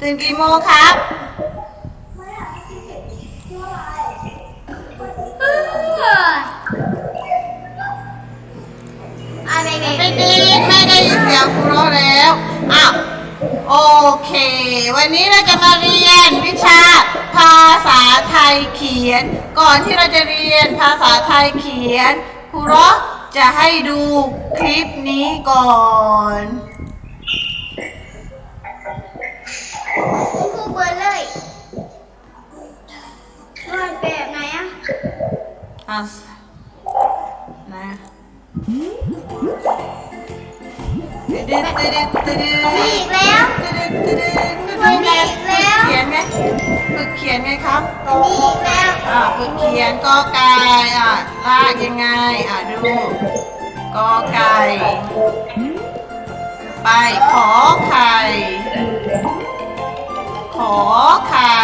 ตื่นกี่โมงครับอะไรไงไม่ได้ไม่ได้ยินเสียงครูโรแล้วอ้าวโอเค วันนี้เราจะมาเรียนวิชาภาษาไทยเขียน ก่อนที่เราจะเรียนภาษาไทยเขียนครูโรจะให้ดูคลิปนี้ก่อน แบบไหนอะอะนะตึ๊ดตึ๊ดตึ๊ดตึ๊ดมีอีกแล้วตึ๊ดตึ๊ดตึ๊ดมันมีอีกแล้วเขียนไงฝึกเขียนไงครับมีอีกแล้วอ่าฝึกเขียนกอไก่อะลากยังไงอะดูกอไก่ไปขอไข่ขอไข่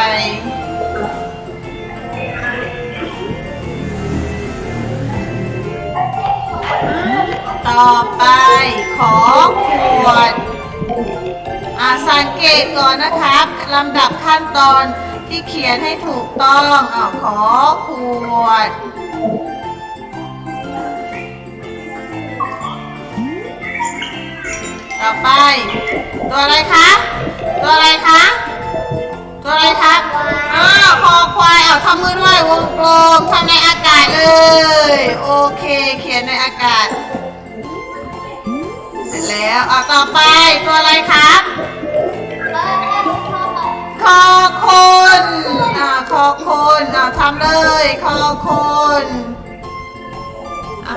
ต่อไปขอขวดอ่าสังเกตก่อนนะครับลำดับขั้นตอนที่เขียนให้ถูกต้องอ่าขอขวดต่อไป ตัวอะไรคะ ตัวอะไรคะ ตัวอะไรครับอ้าวคอควายเอาทำมือด้วยวงกลมทำในอากาศเลย โอเค เขียนในอากาศ เสร็จแล้วเอาต่อไปตัวอะไรครับคอคนอ่าคอคนอ่าทำเลยคอคนอะ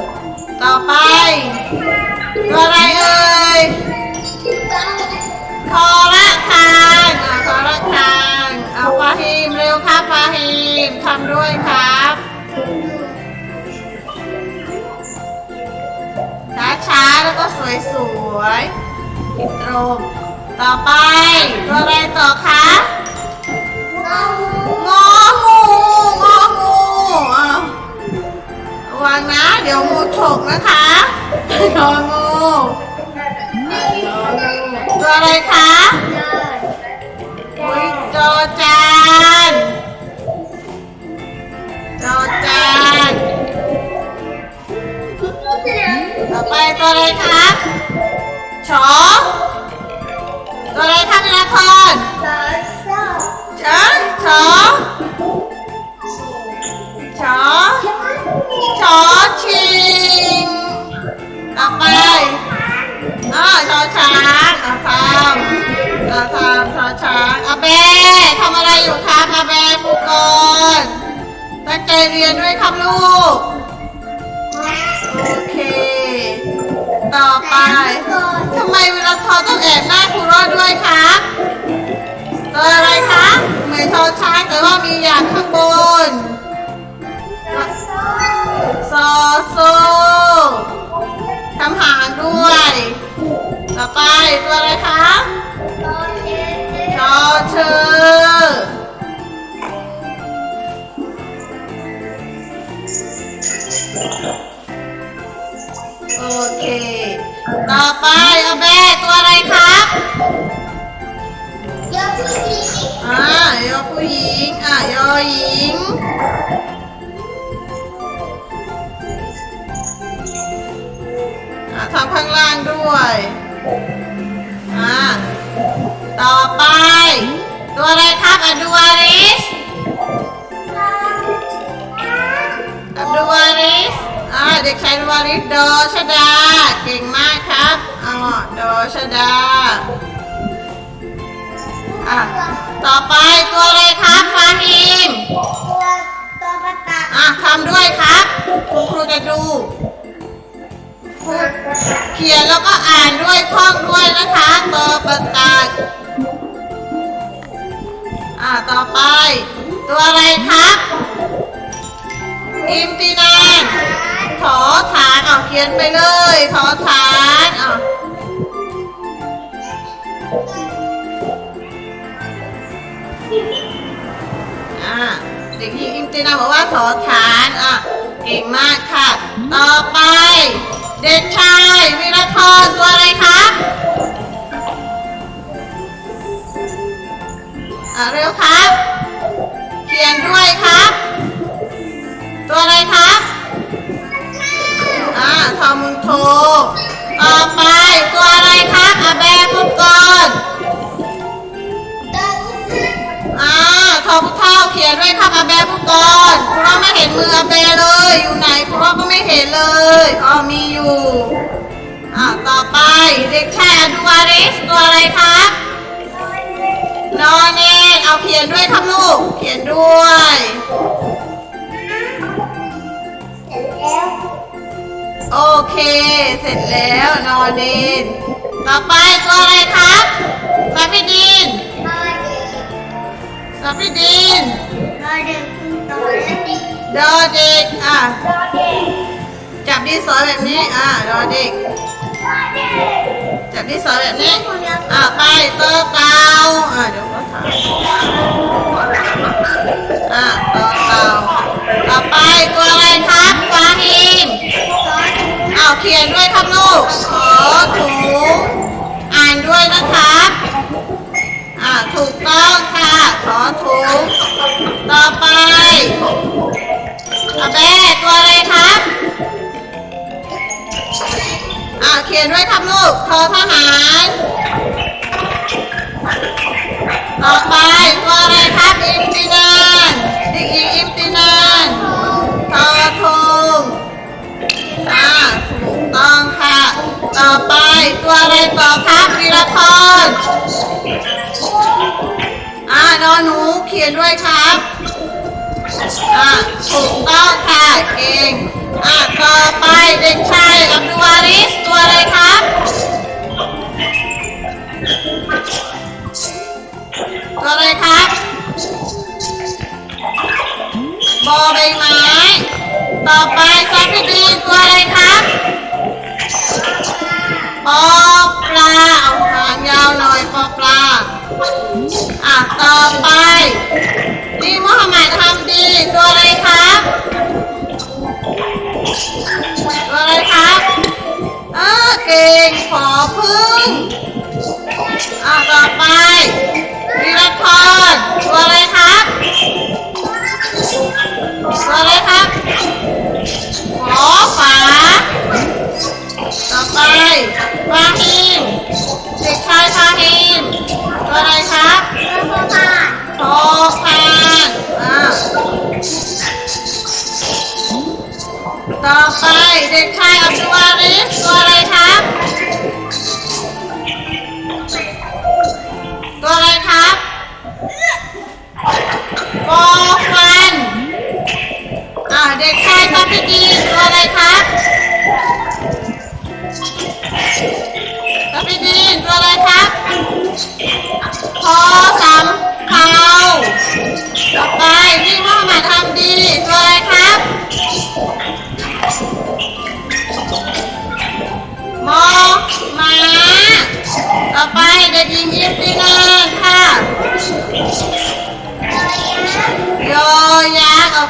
ต่อไปตัวอะไรเอ่ยคอระคางอะคอระคาง เอาฟาฮิมเร็วครับฟาฮิมทำด้วยครับช้าช้าๆแล้วก็สวยสวยๆติดตรงต่อไปตัวอะไรต่อคะงองูงองูอะระวังนะ เดี๋ยวงูฉกนะคะงองู ตัวอะไรคะชอตัวอะไรคะธนาธรชอชอชอชอชิงต่อไปอ้าวชอช้างอะทำอะทำชอช้างอาเบทำอะไรอยู่ครับอาเบฟูกอนตั้งใจเรียนด้วยครับลูก ต่อไปทำไมเวลาทอต้องแอบหน้าครูรอดด้วยครับตัวอะไรคะเหมือนชอช้างแต่ว่ามีอย่างข้างบนซอโซทำหางด้วย ต่อไปตัวอะไรคะ ชอเชอโอ ตัวอะไรครับอ่ายอผู้หญิงอ่ายอหญิงอะทำข้างล่างด้วยอ่าต่อไป ตัวอะไรครับอดูอาริสอดูอาริสอ่าเด็กชายอดูอาริสโดชดา ชดา อะ ต่อไปตัวอะไรครับฟาฮิมอะทำด้วยครับคุณครูจะดู เขียนแล้วก็อ่านด้วยท่องด้วยนะคะต่อประกาศอ่าต่อไป ตัวอะไรครับอิมตินานถอฐานเอาเขียนไปเลยถอฐานเอา อ่าเด็กหญิงอิมตินาบอกว่าถอฐานอะเก่งมากค่ะ ต่อไป เด็กชายวีรทรตัวอะไรครับอ่าเร็วครับ เขียนด้วยครับ ตัวอะไรครับอ่าทอมุนโทต่อไป ครับอาแบพูดก่อนอ่าทอพุเท่าเขียนด้วยครับอาแบพูดก่อนครูว่าไม่เห็นมืออาแบเลย อยู่ไหนครูว่าก็ไม่เห็นเลยอ๋อมีอยู่อ่าต่อไปเด็กชายอดุวาริสตัวอะไรครับนอนเองเอาเขียนด้วยครับลูก เขียนด้วยเสร็จแล้วโอเค เสร็จแล้วนอนเอง ต่อไปตัวอะไรครับสัพพิดินนอเด็กสัพพิดินนอเด็กนอเด็กดอเด็กอะนอเด็กจับดินสอแบบนี้อะดอเด็กนอเด็กจับดินสอแบบนี้คนละอะไปเตอเตาอะเดี๋ยวก็ถามอะเตอเตาต่อไปตัวอะไรครับฟาฮิมซอสอ้าวเขียนด้วยครับลูกขอถูอ่านด้วยนะครับอ่าถูกต้องค่ะขอถูกต่อไปอาแบตัวอะไรครับอ่าเขียนด้วยครับลูกทอทหารต่อไปตัวอะไรครับอิมตินานเด็กหญิงอิม ต่อไป ตัวอะไรต่อครับวีรพรอ่านอนหนูเขียนด้วยครับอ่าถูกต้องค่ะเก่งอ่าต่อไปเด็กชายอับดุวาริส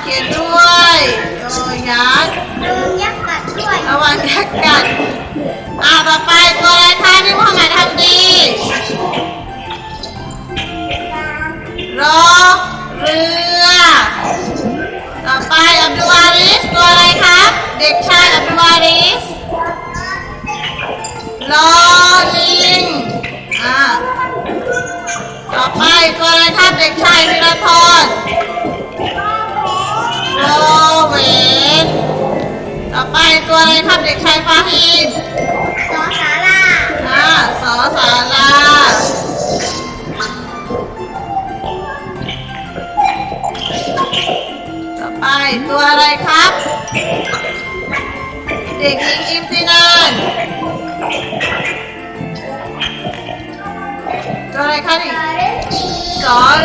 เขียนด้วย โยยักษ์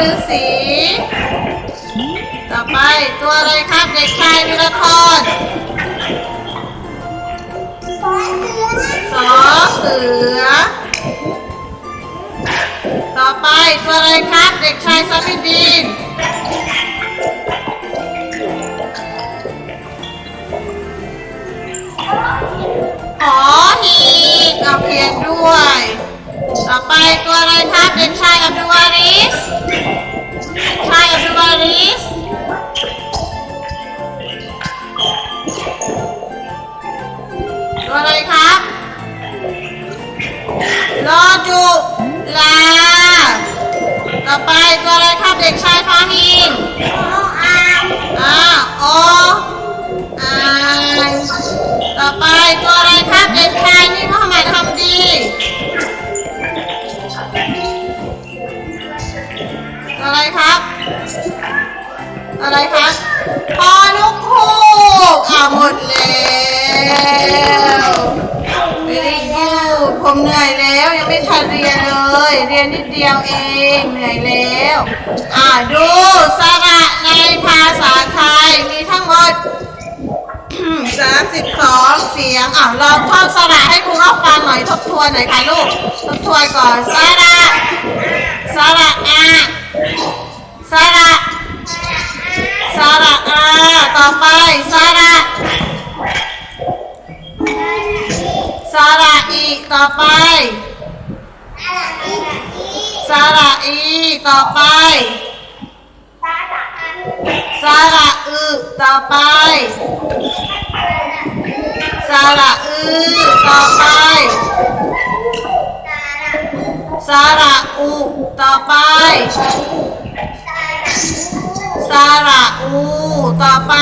คือสีต่อไปตัวอะไรครับเด็กชายวิรพรซอสเสือเสือ ต่อไปตัวอะไรครับเด็กชายซาฟิดีน ไปตัอะไรครับเอ็กชายนี่ทำไมทำดีอะไรครับ อะไรครับพอนุกคูกอ่หมดแล้วไม่ได้ยืดผมเหนื่อยแล้ว ยังไม่ทันเรียนเลย เรียนนิดเดียวเองเหนื่อยแล้ว อ่าดูสระในภาษาไทยมีทั้งหมด สิบสองเสียงอะลองท่องสระให้ครูรับฟังหน่อยทบทวนหน่อยค่ะลูก ทบทวนก่อนสระสระอาสระสระอาต่อไปสระสระอีต่อไปสระอีต่อไปสระอึต่อไป ระอือต่อไปสระอุต่อไปสระอูต่อไป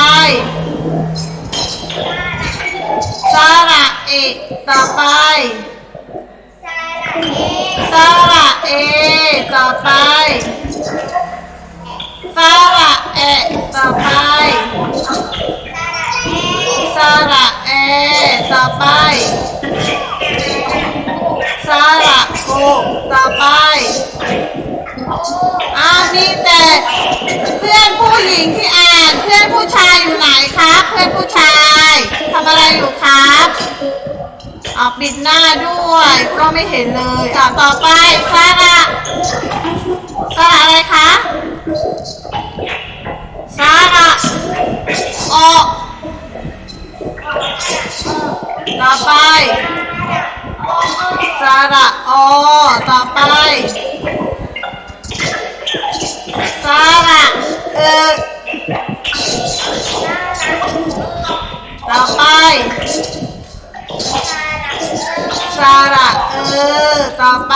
สระเอกต่อไปสระเอต่อไปสระเอะต่อไป สระเอต่อไปสระโอต่อไปอ้าวมีแต่เพื่อนผู้หญิงที่อ่าน เพื่อนผู้ชายอยู่ไหนครับ เพื่อนผู้ชายทำอะไรอยู่ครับออกปิดหน้าด้วย ก็ไม่เห็นเลยอะต่อไปสระ สระเออ ต่อไป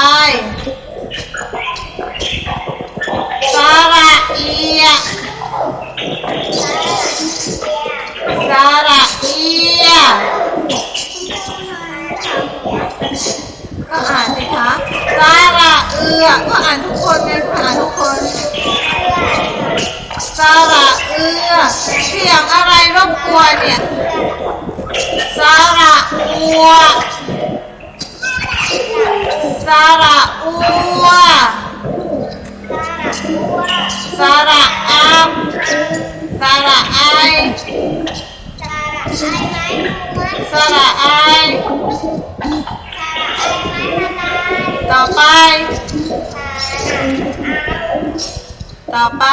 สระเอียสระเอียก็อ่านสิคะสระเอือ ก็อ่านทุกคนไงก็อ่านทุกคนสระเอือ เสียงอะไรรบกวนเนี่ยสระอัว สาระอัวสาระอัมสาระไอสาระไอต่อไป ต่อไป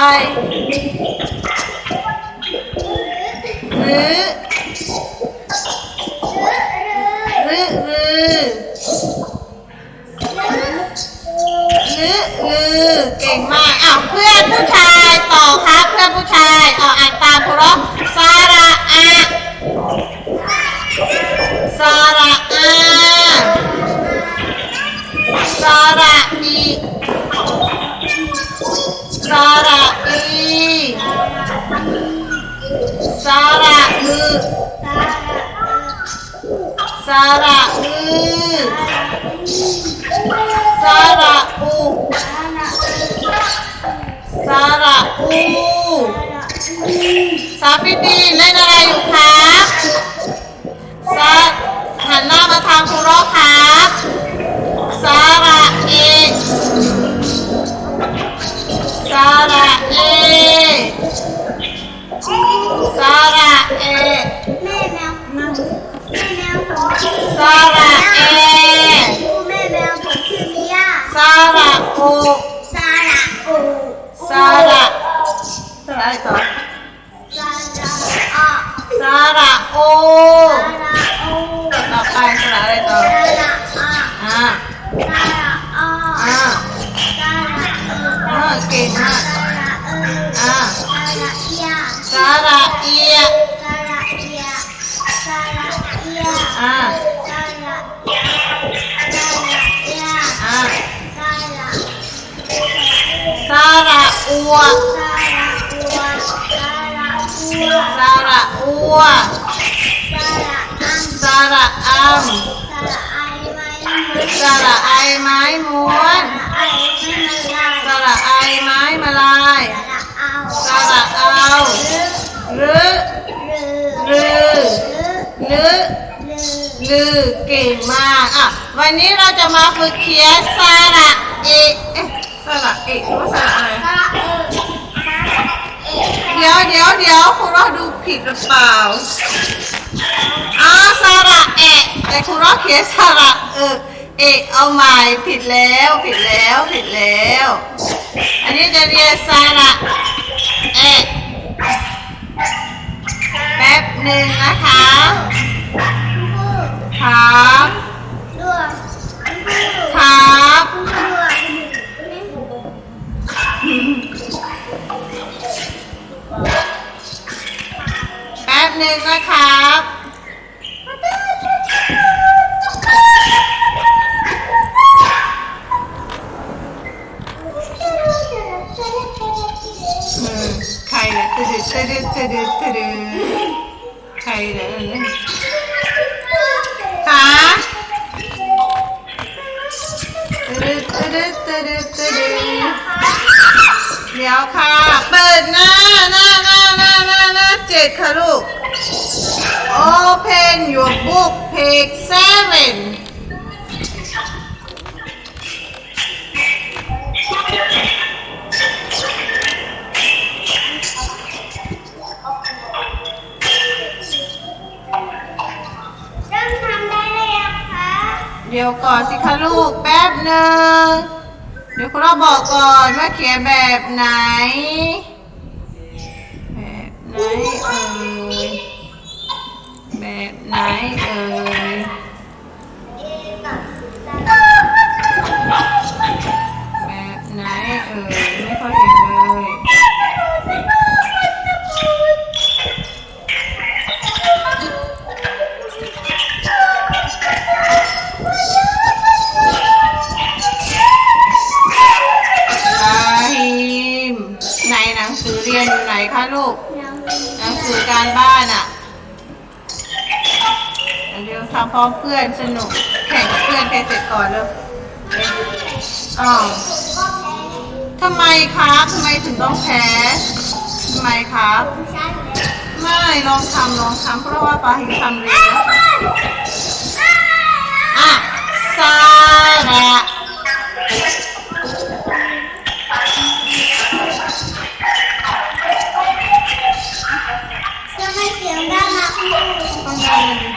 หน้ามาทางครูโรครับสาระเอสาระเอสาระเอแม่แมวแม่แมวผมชื่อสาระเอแม่แมวผมชื่อมิยาสาระโอ ก่งมากซาระเอออ่าซาระเอียสาระเอียซาระเอียซาระเอียอ่าซาระซาระเอียอ่าซาระสาระอัวซาระอัวซาระอัวสาระอัมซาระอัมสาระไอไม้ม้วน ซาระไอไม่มาลายสระไอไม้มาลาเอาสระเอาหรือหรือหรือลือเก่งมากอะวันนี้เราจะมาฝึกเขียนสระเอเอ๊ะสระเอหรือว่าสระอะไรเดี๋ยวเดี๋ยวเดี๋ยวคุณเราดูผิดหรือเปล่าอ๋อสระเอแต่คุณเราเขียนสระเออ เอกเอาใหม่ผิดแล้วผิดแล้วผิดแล้ว อันนี้จะเรียนสระเอกแป๊บหนึ่งนะคะ ตึ๊ดตึ๊ดตึ๊ดตึ๊ดเดี๋ยวค่ะ เปิดหน้าหน้าหน้าหน้าหน้าหน้าเจ็ดค่ะลูก Open your book page seven เดี๋ยวก่อนสิคะลูกแป๊บหนึ่งเดี๋ยวคุณเราบอกก่อนว่าเขียนแบบไหน แบบไหนเอ่ยแบบไหนเอ่ย การบ้านอะเดี๋ยวทำพร้อมเพื่อนสนุก แข่งกับเพื่อนไปเสร็จก่อนเลยอ๋อทำไมครับทำไมถึงต้องแพ้ทำไมครับ ไม่ลองทำลองทำเพราะว่าปาหินทำเร็วอะสระ Amém.